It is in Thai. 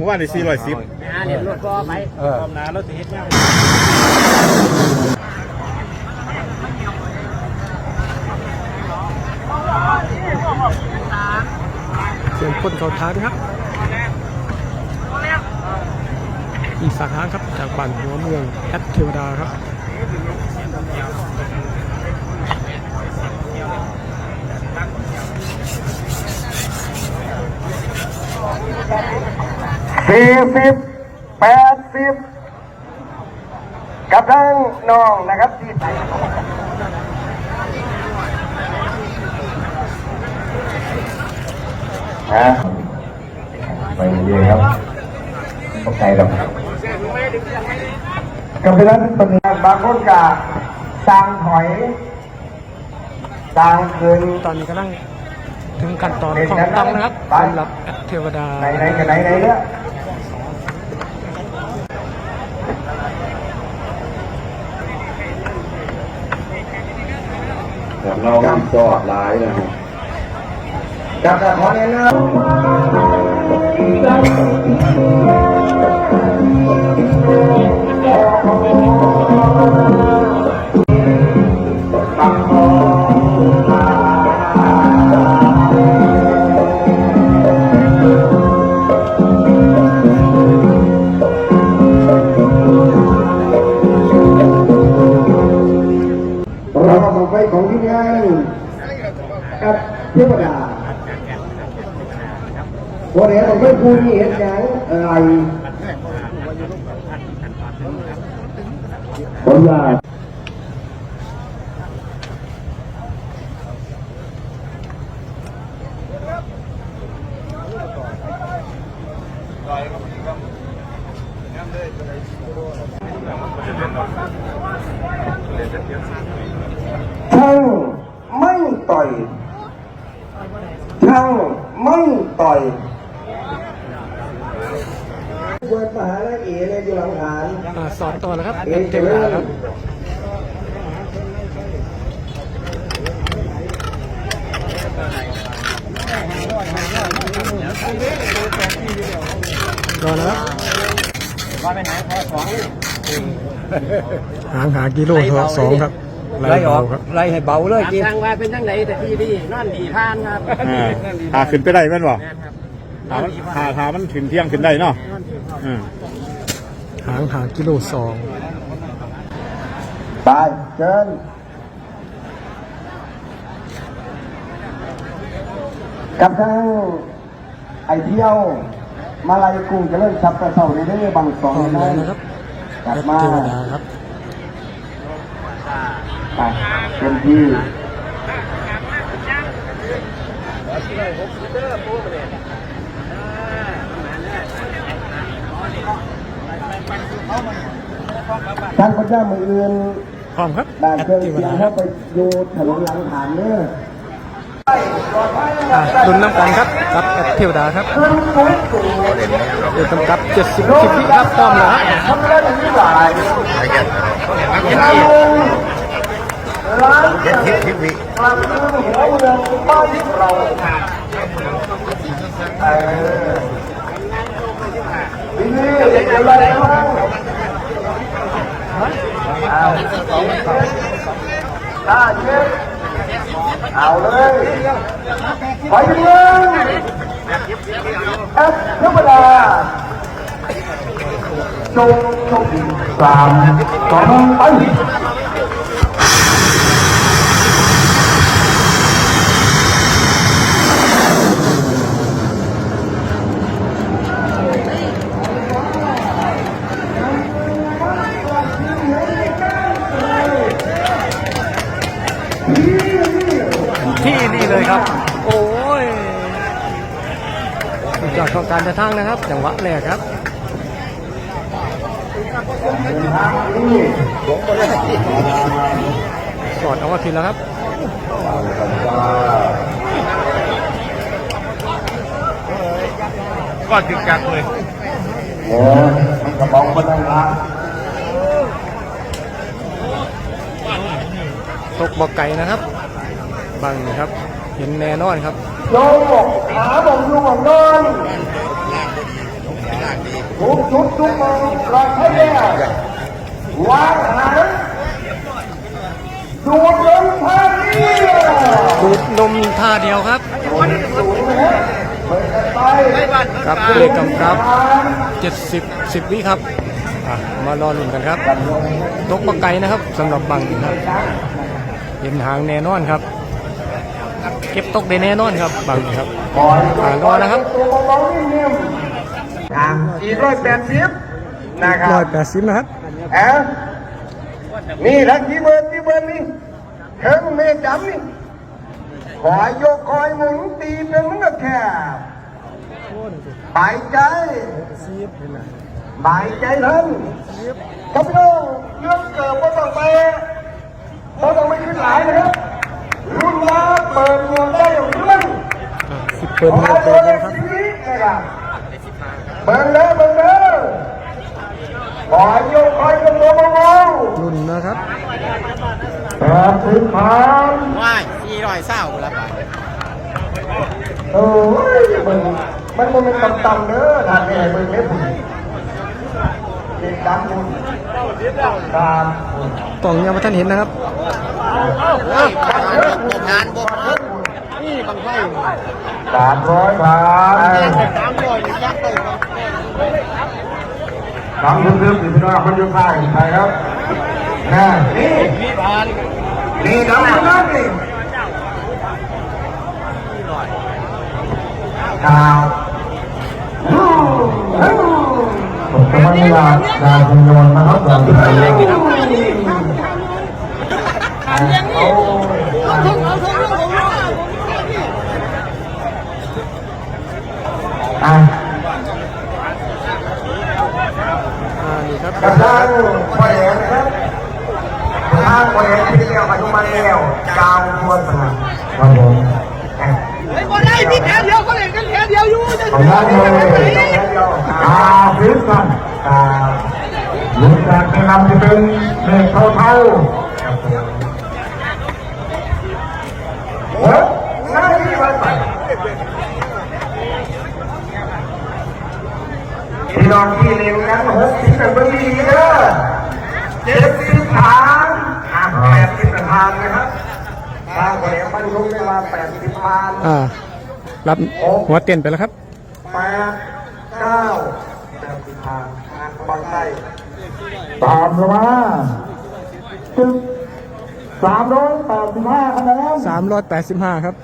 ผมว่าในสี่ร้อยสิบหาเรียนรถก็ไปเออตอมนาแล้วจะเฮ็ดยังเสียงคนเขาท้าด้วยครับอีกฝากทาครับจากบ้านหัวเมืองแอดเทวดาครับ สี่สิบแปดสิบกับทั้งน้องนะครับที่ใส่ฮะไปเยอะครับตกใจหรอกกับไปนั้นเป็นบางคนกะสร้างถอยสร้างคืนตอนนี้กำลังถึงขั้นตอนของตั้งนะครับสำหรับแอดเทวดาไหนไหนกันไหนไหนเนี่ย แต่เราจอดร้ายนะครับกับแต่ขอแนะนำ เทวดาวันนี้เราไม่พูดนี่เห็นยังอะไรขออนุญาตช่างไม่ต่อย ช่างไม่ต่อยเปิดมหาลัยเอเลยอยู่หลังฐานอ่าสอนต่อแล้วครับแอดเทวดาครับรอแล้วครับว่าไปไหนพอสองหางหากิโลสองครับ ไล่ไล่อเบาอกครับไล่ให้เบาเลยทางว่าเป็นจังไหนแต่ที่ดีนอนดีพานครับอ่าหาขึ้นไปได้แม่นบ่แม่นครับหามันหาหามันถึงเที่ยงขึ้นได้เนาะอืมหางหากิโลสองตายเชิญกับทางไอเที่ยว มาลายกรุงเจะเริ่มชับกระเซาในเรื่องบางสองพร้อมนะแล้วนะครับกลับแอดมาเทวดาครับ ไปเต็มที่ท่านพระเจ้ามืออื่นพร้อมครับด่านแอดเครื่องเทวเสียดางคเข้ารับไปอยู่ถนนหลังฐานเนี่ยอ่าดุนน้ำกันครับกับแอดเทวดาครับเดี๋ยวกำกับ70คลิปครับพร้อมแล้วครับทำได้ถึงหลายร้าน เจ็ดทิพย์ทิพย์กลางเมือหัวเมืองบ้านเราทีนี้เด็กอะไรบ้างเอาถ้าเช็ดเอาเลยไปเลยแอปธรรมดาจงจงสามสองไป ของการเดินทางนะครับ จังหวะแรกครับสอดเอามาทีแล้วครับก็ถึงกักเลยโอ้ยมันกระบอกมันนั่งละตกบอกไก่นะครับ บังครับ เห็นแน่นอนครับโยกขาบอกอยู่บอกนอน ทุกชุดทุกมองกระเทียมวางหางดูดลมพาเนียดูดนมท่าเดียวครับเปิดกันไปกับเลขกำกับ70 10วิครับอะมารอลุ้นกันครับตกปลาไก่นะครับสำหรับบังครับเห็นหางแน่นอนครับ เก็บตกได้แน่นอนครับบังครับปล่อยอ่ารอนะครับ สี่ร้อยแปดสิบนะครับร้อยแปดสิบนะครับเอ้านี่ทักที่เบิร์นที่เบิร์นนี่เถิงเมฆดำนี่คอยโยกคอยหมุนตีเป็นมันก็แค่บายใจบายใจท่านครับพี่น้องเรื่องเกิดว่าต้องไปว่าต้องไปขึ้นหลายนะครับรุ่นมาเปิดเงินได้อย่างเรื่องสิบเปิดขอเงินตัเปิวดเลนะขครับชีวิตนะครับเบิ่งเด้อเบิ่งเด้อขอโยกคอยกันตัวเบาๆรุ่นนะครับแปดสิบพันว้ายสี่ร้อยเศร้าแล้วไปโอ้ยมันมันมันเป็นต่ำๆเด้อทางนี้ให้มึงเล็บเป็นดำคุณตามกล่องยังไม่ท่านเห็นนะครับโอ้ยบทานบทานนี่บังไฟ สามร้อยบาทสามร้อยยักษ์เลยสามพันเริ่มอยู่ที่น้องคนอยู่ข้างใครครับน่นี่พี่บานนี่ดำคนนั้นนี่ข่าวผมจะไม่ลาดาคุณโยนนะครับดาคุณโยน อะอ่ารับกระทั่งพอเองนะครับกระทั่งพอเองที่เรียกมาทุกมาเรียวกาวทวนสนามครับผมไอ้คนได้พี่แค่เดียวก็เล่นกันแค่เดียวอยู่จะขออนุญาตเลยกาฟิสกันกาลุงจากแนะนำจะเป็นเมฆเทาเทา พี่น้องที่เลี้ยงกันหกสิบเป็นดีเด้อเจ็ดสิบทางอะแปดสิบทางนะครับทางคนเลี้ยงมันลุกได้มาแปดสิบทางอ่ารับหัวเต้นไปแล้วครับแปดเก้าแปดสิบห้าบางไส้ตามมาจึงสามร้อยแปดสิบห้าคะแนน385ครับ